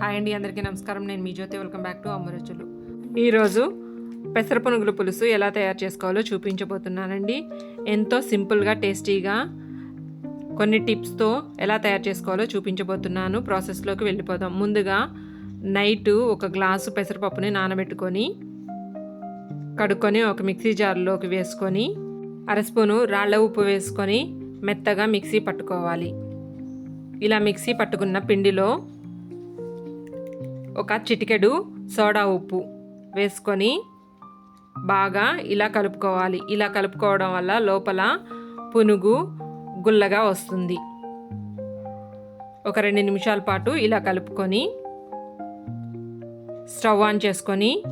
Hi అండి అందరికీ నమస్కారం. నేను మీ జ్యోతి. వెల్కమ్ బ్యాక్ టు అమరుచులు ఈరోజు పెసర పునుగుల పులుసు ఎలా తయారు చేసుకోవాలో చూపించబోతున్నానండి. ఎంతో సింపుల్గా టేస్టీగా కొన్ని టిప్స్తో ఎలా తయారు చేసుకోవాలో చూపించబోతున్నాను. ప్రాసెస్లోకి వెళ్ళిపోదాం. ముందుగా నైట్ ఒక గ్లాసు పెసరపప్పుని నానబెట్టుకొని కడుక్కొని ఒక మిక్సీ జార్లోకి వేసుకొని అర స్పూను రాళ్ళ ఉప్పు వేసుకొని మెత్తగా మిక్సీ పట్టుకోవాలి. ఇలా మిక్సీ పట్టుకున్న పిండిలో ఒక చిటికెడు సోడా ఉప్పు వేసుకొని బాగా ఇలా కలుపుకోవాలి. ఇలా కలుపుకోవడం వల్ల లోపల పునుగు గుల్లగా వస్తుంది. ఒక రెండు నిమిషాల పాటు ఇలా కలుపుకొని స్టవ్ ఆన్ చేసుకొని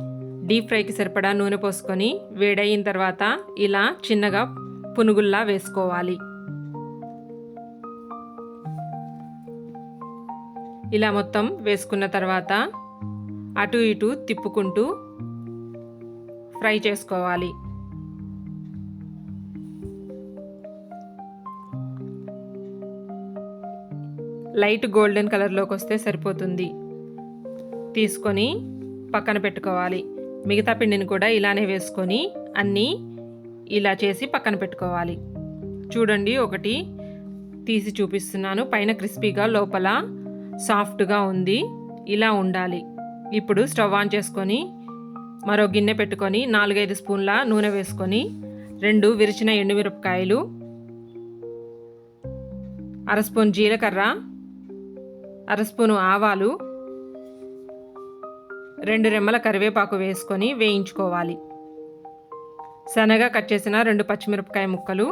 డీప్ ఫ్రైకి సరిపడా నూనె పోసుకొని వేడయిన తర్వాత ఇలా చిన్నగా పునుగుల్లా వేసుకోవాలి. ఇలా మొత్తం వేసుకున్న తర్వాత అటు ఇటు తిప్పుకుంటూ ఫ్రై చేసుకోవాలి. లైట్ గోల్డెన్ కలర్లోకి వస్తే సరిపోతుంది. తీసుకొని పక్కన పెట్టుకోవాలి. మిగతా పిండిని కూడా ఇలానే వేసుకొని అన్నీ ఇలా చేసి పక్కన పెట్టుకోవాలి. చూడండి ఒకటి తీసి చూపిస్తున్నాను. పైన క్రిస్పీగా లోపల సాఫ్ట్గా ఉంది ఇలా ఉండాలి. ఇప్పుడు స్టవ్ ఆన్ చేసుకొని మరో గిన్నె పెట్టుకొని నాలుగైదు స్పూన్ల నూనె వేసుకొని రెండు విరిచిన ఎండుమిరపకాయలు అర స్పూన్ జీలకర్ర అర స్పూను ఆవాలు రెండు రెమ్మల కరివేపాకు వేసుకొని వేయించుకోవాలి. సన్నగా కట్ చేసిన రెండు పచ్చిమిరపకాయ ముక్కలు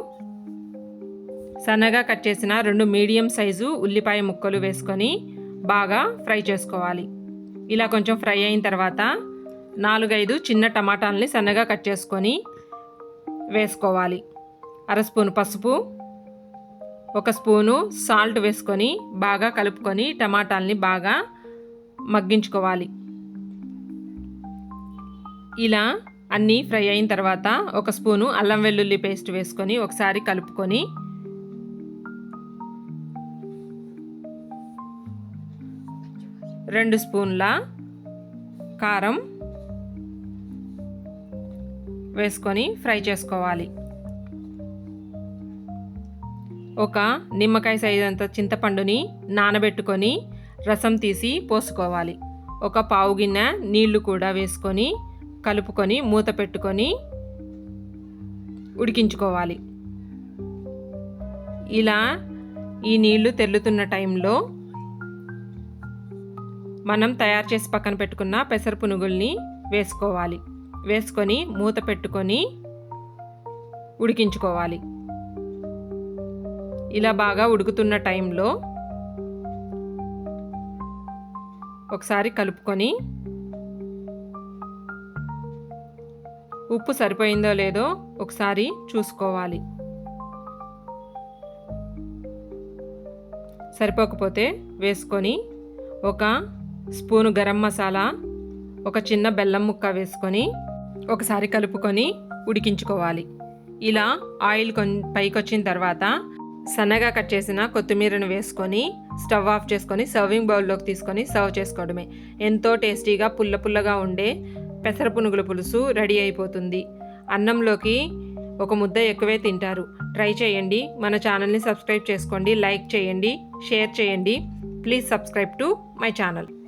సన్నగా కట్ చేసిన రెండు మీడియం సైజు ఉల్లిపాయ ముక్కలు వేసుకొని బాగా ఫ్రై చేసుకోవాలి. ఇలా కొంచెం ఫ్రై అయిన తర్వాత నాలుగైదు చిన్న టమాటాలని సన్నగా కట్ చేసుకొని వేసుకోవాలి. అర స్పూన్ పసుపు ఒక స్పూను సాల్ట్ వేసుకొని బాగా కలుపుకొని టమాటాలని బాగా మగ్గించుకోవాలి. ఇలా అన్నీ ఫ్రై అయిన తర్వాత ఒక స్పూను అల్లం వెల్లుల్లి పేస్ట్ వేసుకొని ఒకసారి కలుపుకొని రెండు స్పూన్ల కారం వేసుకొని ఫ్రై చేసుకోవాలి. ఒక నిమ్మకాయ సైజు అంత చింతపండుని నానబెట్టుకొని రసం తీసి పోసుకోవాలి. ఒక పావు గిన్నె నీళ్ళు కూడా వేసుకొని కలుపుకొని మూత పెట్టుకొని ఉడికించుకోవాలి. ఇలా ఈ నీళ్ళు తెల్లుతున్న టైంలో మనం తయారు చేసి పక్కన పెట్టుకున్న పెసర పునుగుల్ని వేసుకోవాలి. వేసుకొని మూత పెట్టుకొని ఉడికించుకోవాలి. ఇలా బాగా ఉడుకుతున్న టైంలో ఒకసారి కలుపుకొని ఉప్పు సరిపోయిందో లేదో ఒకసారి చూసుకోవాలి. సరిపోకపోతే వేసుకొని ఒక స్పూను గరం మసాలా ఒక చిన్న బెల్లం ముక్క వేసుకొని ఒకసారి కలుపుకొని ఉడికించుకోవాలి. ఇలా ఆయిల్ కొన్ పైకి వచ్చిన తర్వాత సన్నగా కట్ చేసిన కొత్తిమీరను వేసుకొని స్టవ్ ఆఫ్ చేసుకొని సర్వింగ్ బౌల్లోకి తీసుకొని సర్వ్ చేసుకోవడమే. ఎంతో టేస్టీగా పుల్ల పుల్లగా ఉండే పెసర పునుగుల పులుసు రెడీ అయిపోతుంది. అన్నంలోకి ఒక ముద్ద ఎక్కువే తింటారు. ట్రై చేయండి. మన ఛానల్ని సబ్స్క్రైబ్ చేసుకోండి లైక్ చేయండి షేర్ చేయండి. Please subscribe to my channel.